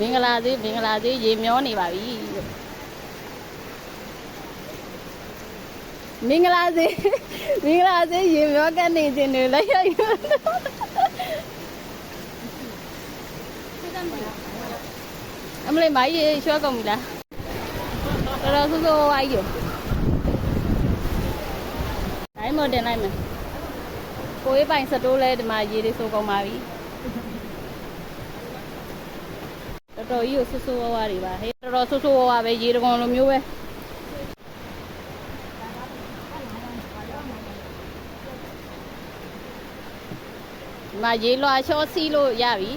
မင်္ဂလာသေးမင်္ဂလာသေးရေမျောနေပါပြီလို့မင်္ဂလာသေးမင်္ဂလာသေးရေမျောကနေခြင်းတွေလိုက်ရိုက်အမလေးမကြီးရေရွှဲကုန်ပြီလားတော်တော်ဆိုးဆိုးဝါးကြီးရောတိုင်းမတင်လိုက်မယ်ကိုရေးပိုင်စတိုးလဲဒီမှာရေတွေဆိုးကုန်ပါပြီ တော်တော်ကြီးကိုဆူဆူဝါးဝါးတွေပါဟဲ့တော်တော်ဆူဆူဝါးဝါးပဲရေတကောင်လိုမျိုးပဲဒီမှာရေလွှာချောစီးလို့ရပြီ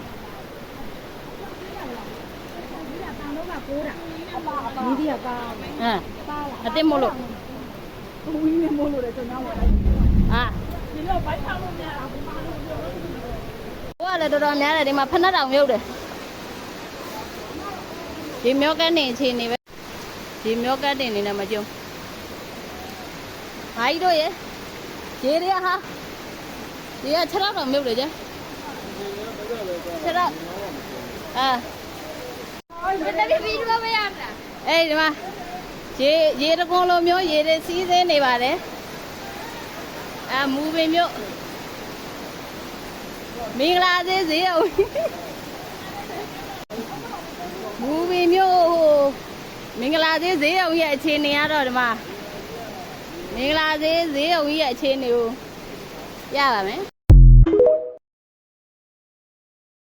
မီဒီယာပါဟမ်အစ်စ်မို့လို့ဝီးနေမို့လို့လည်းကျွန်တော်ကလည်းအာဒီတော့ဘိုက်ထားလို့မရဘူးဟိုကလည်းတော်တော်များတယ်ဒီမှာဖက်နှက်တောင်မြုပ်တယ် ဒီမျောကန်းနေအခြေအနေပဲဒီမျောကန်းနေနေလည်းမကြုံဘာကြီးတို့ရေရေတွေကဟာဒီက6တော့တော့မြုပ်တယ်ကြ6တော့အာဘယ်တည်းပြီးတော့မရမလားအဲ့ဒီမှာရေရေတကုံလိုမျိုးရေတွေစီးစင်းနေပါတယ်အာမူပင်မျိုးမင်္ဂလာသေးစေအောင်မူပင်မျိုးဟိုမ င်္ဂလာသေးဈေးအောင်ရဲ့အခြေအနေကတော့ဒီမှာမင်္ဂလာသေးဈေးအောင်ရဲ့အခြေအနေကိုရပါမယ်